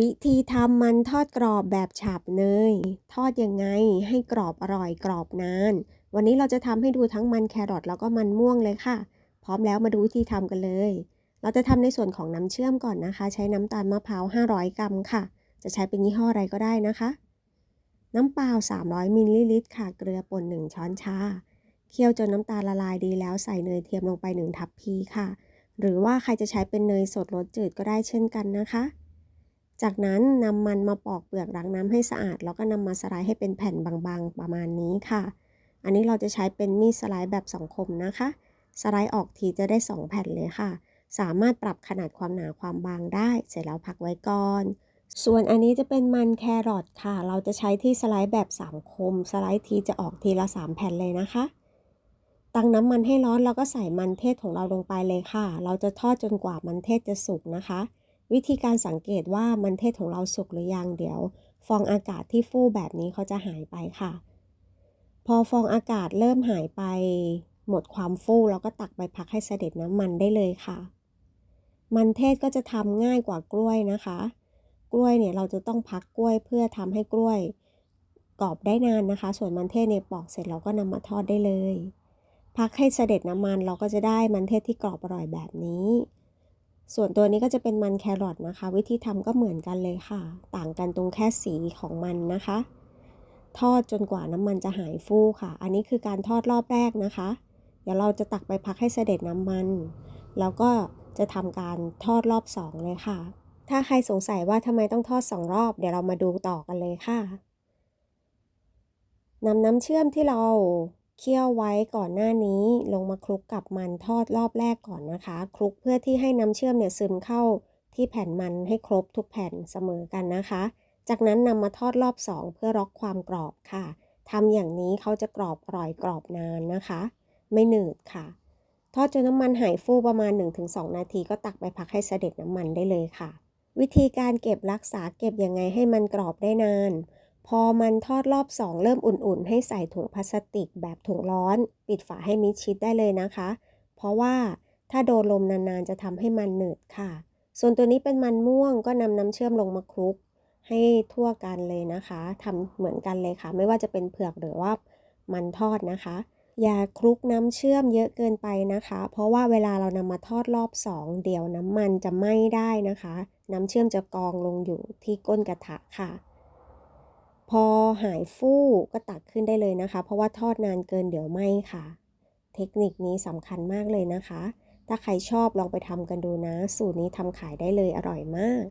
วิธีทำมันทอดกรอบแบบฉาบเนย ทอดยังไงให้กรอบอร่อยกรอบนาน วันนี้เราจะทำให้ดูทั้งมันแครอทแล้วก็มันม่วงเลยค่ะ พร้อมแล้วมาดูวิธีทำกันเลย เราจะทำในส่วนของน้ำเชื่อมก่อนนะคะ ใช้น้ำตาลมะพร้าว 500 กรัมค่ะ จะใช้เป็นยี่ห้ออะไรก็ได้นะคะ น้ำเปล่า 300มิลลิลิตรค่ะ เกลือป่น 1 ช้อนชา เคี่ยวจนน้ำตาลละลายดีแล้วใส่เนยเทียมลงไป 1 ทัพพีค่ะ หรือว่าใครจะใช้เป็นเนยสดรสจืดก็ได้เช่นกันนะคะ จากนั้นนำมันมาปอกเปลือกล้างน้ำให้สะอาด แล้วก็นำมาสไลด์ให้เป็นแผ่นบางๆประมาณนี้ค่ะ อันนี้เราจะใช้เป็นมีดสไลด์แบบสองคมนะคะ สไลด์ออกทีจะได้ 2 แผ่นเลยค่ะ สามารถปรับขนาดความหนาความบางได้ เสร็จแล้วพักไว้ก่อนส่วนอันนี้จะเป็นมันแครอทค่ะ เราจะใช้ที่สไลด์แบบ3คม สไลด์ทีจะออกทีละ 3 แผ่นเลยนะคะ ตั้งน้ำมันให้ร้อนแล้วก็ใส่มันเทศของเราลงไปเลยค่ะ เราจะทอดจนกว่ามันเทศจะสุกนะคะ วิธีการสังเกตว่ามันเทศของเราสุกหรือยังเดี๋ยว ฟองอากาศที่ฟู่แบบนี้เขาจะหายไปค่ะ พอฟองอากาศเริ่มหายไป หมดความฟู่เราก็ตักไปพักให้เสด็จน้ำมันได้เลยค่ะ มันเทศก็จะทำง่ายกว่ากล้วยนะคะ กล้วยเนี่ยเราจะต้องพักกล้วยเพื่อทำให้กล้วยกรอบได้นานนะคะ ส่วนมันเทศเนี่ยปอกเสร็จเราก็นำมาทอดได้เลย พักให้เสด็จน้ำมันเราก็จะได้มันเทศที่กรอบอร่อยแบบนี้ ส่วนตัวนี้ก็จะเป็นมันแครอทนะคะ วิธีทำก็เหมือนกันเลยค่ะ ต่างกันตรงแค่สีของมันนะคะ ทอดจนกว่าน้ำมันจะหายฟูค่ะ อันนี้คือการทอดรอบแรกนะคะ เดี๋ยวเราจะตักไปพักให้เสด็จน้ำมัน แล้วก็จะทำการทอดรอบสองเลยค่ะ ถ้าใครสงสัยว่าทำไมต้องทอดสองรอบ เดี๋ยวเรามาดูต่อกันเลยค่ะนำน้ำเชื่อมที่เรา เคี่ยวไว้ก่อนหน้านี้ลงมาคลุกกับมันทอดรอบแรกก่อนนะคะ คลุกเพื่อที่ให้น้ำเชื่อมเนี่ยซึมเข้าที่แผ่นมันให้ครบทุกแผ่นเสมอกันนะคะ จากนั้นนำมาทอดรอบ 2 เพื่อล็อกความกรอบค่ะทำอย่างนี้เขาจะกรอบอร่อยกรอบนานนะคะ ไม่หนืดค่ะ ทอดจนน้ำมันหายฟูประมาณ 1-2 นาทีก็ตักไปพักให้เสด็จน้ำมันได้เลยค่ะ วิธีการเก็บรักษาเก็บยังไงให้มันกรอบได้นาน พอมันทอดรอบ2เริ่มอุ่นๆ ให้ใส่ถุงพลาสติกแบบถุงร้อน ปิดฝาให้มิดชิดได้เลยนะคะ เพราะว่าถ้าโดนลมนานๆ จะทำให้มันหนืดค่ะ ส่วนตัวนี้เป็นมันม่วงก็นำน้ำเชื่อมลงมาคลุก ให้ทั่วกันเลยนะคะทำเหมือนกันเลยค่ะ ไม่ว่าจะเป็นเผือกหรือว่ามันทอดนะคะ อย่าคลุกน้ำเชื่อมเยอะเกินไปนะคะ เพราะว่าเวลาเรานำมาทอดรอบ2เดี๋ยวน้ำมันจะไหม้ได้นะคะ น้ำเชื่อมจะกองลงอยู่ที่ก้นกระทะค่ะ พอหายฟู่ก็ตักขึ้นได้เลยนะคะ เพราะว่าทอดนานเกินเดี๋ยวไหม้ค่ะ เทคนิคนี้สำคัญมากเลยนะคะ ถ้าใครชอบลองไปทำกันดูนะ สูตรนี้ทำขายได้เลยอร่อยมาก